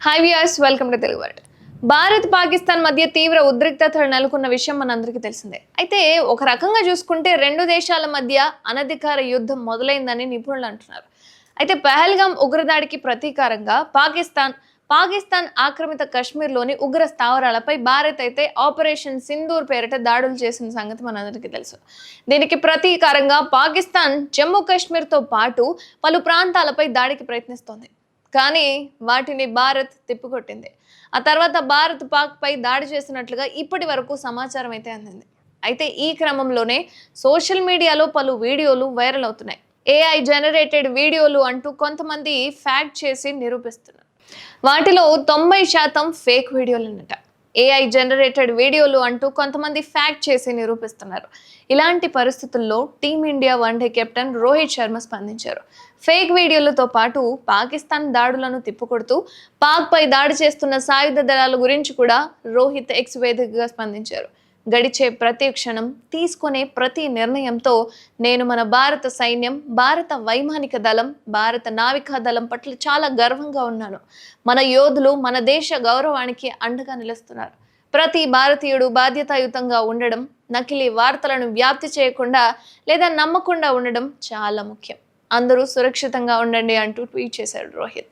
Hi viewers welcome to Telugu world Bharat Pakistan మధ్య తీవ్ర ఉద్రిక్తతలు నెలకొన్న విషయం మనందరికీ తెలిసిందే. అయితే ఒక రకంగా చూసుకుంటే రెండు దేశాల మధ్య అనధికార యుద్ధం మొదలైందని నిపుణులు అంటున్నారు. అయితే పహల్గాం ఉగ్రదాడికి ప్రతీకారంగా పాకిస్తాన్ పాకిస్తాన్ ఆక్రమిత కాశ్మీర్లోని ఉగ్ర స్థావరాలపై భారత్ అయితే ఆపరేషన్ సింధూర్ పేరిట దాడులు చేసిన సంగతి మనందరికీ తెలుసు. దీనికి ప్రతీకారంగా పాకిస్తాన్ జమ్మూ కాశ్మీర్తో పాటు పలు ప్రాంతాలపై దాడికి ప్రయత్నిస్తోంది. కానీ వాటిని భారత్ తిప్పికొట్టింది. ఆ తర్వాత భారత్ పాక్పై దాడి చేసినట్లుగా ఇప్పటి వరకు సమాచారం అయితే అందింది. అయితే ఈ క్రమంలోనే సోషల్ మీడియాలో పలు వీడియోలు వైరల్ అవుతున్నాయి. ఏఐ జనరేటెడ్ వీడియోలు అంటూ కొంతమంది ఫ్యాక్ట్ చేసి నిరూపిస్తున్నారు. వాటిలో తొంభై శాతం ఫేక్ వీడియోలు వీడియోలన్నట. ఏఐ జనరేటెడ్ వీడియోలు అంటూ కొంతమంది ఫ్యాక్ట్ చేసి నిరూపిస్తున్నారు. ఇలాంటి పరిస్థితుల్లో team India one day captain Rohit Sharma స్పందించారు. ఫేక్ వీడియోలతో పాటు పాకిస్తాన్ దాడులను తిప్పుకొడుతూ పాక్పై దాడి చేస్తున్న సాయుధ దళాల గురించి కూడా రోహిత్ ఎక్స్ వేదికగా స్పందించారు. గడిచే ప్రతి క్షణం తీసుకునే ప్రతి నిర్ణయంతో నేను మన భారత సైన్యం భారత వైమానిక దళం భారత నావికా దళం పట్ల చాలా గర్వంగా ఉన్నాను. మన యోధులు మన దేశ గౌరవానికి అండగా నిలుస్తున్నారు. ప్రతి భారతీయుడు బాధ్యతాయుతంగా ఉండడం నకిలీ వార్తలను వ్యాప్తి చేయకుండా లేదా నమ్మకుండా ఉండడం చాలా ముఖ్యం. అందరూ సురక్షితంగా ఉండండి అంటూ ట్వీట్ చేశాడు రోహిత్.